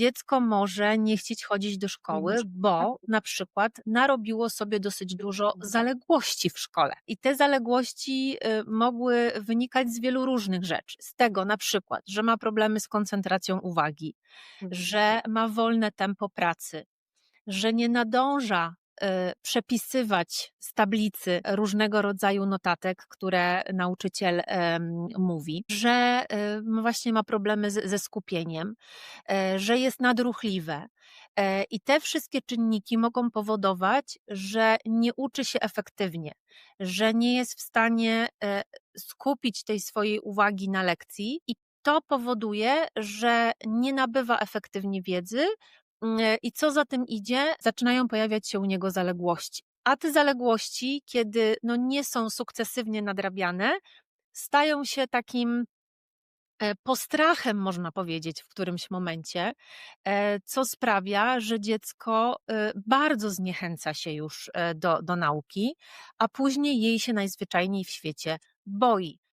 dziecko może nie chcieć chodzić do szkoły, bo na przykład narobiło sobie dosyć dużo zaległości w szkole. I te zaległości y, mogły wynikać z wielu różnych rzeczy. Z tego na przykład, że ma problemy z koncentracją uwagi, że ma wolne tempo pracy, że nie nadąża przepisywać z tablicy różnego rodzaju notatek, które nauczyciel mówi, że y, właśnie ma problemy ze skupieniem, e, że jest nadruchliwe. E, I te wszystkie czynniki mogą powodować, że nie uczy się efektywnie, że nie jest w stanie e, skupić tej swojej uwagi na lekcji i to powoduje, że nie nabywa efektywnie wiedzy, I co za tym idzie, zaczynają pojawiać się u niego zaległości. A te zaległości, kiedy no nie są sukcesywnie nadrabiane, stają się takim e, postrachem, można powiedzieć, w którymś momencie, e, co sprawia, że dziecko e, bardzo zniechęca się już do, do nauki, a później jej się najzwyczajniej w świecie boi.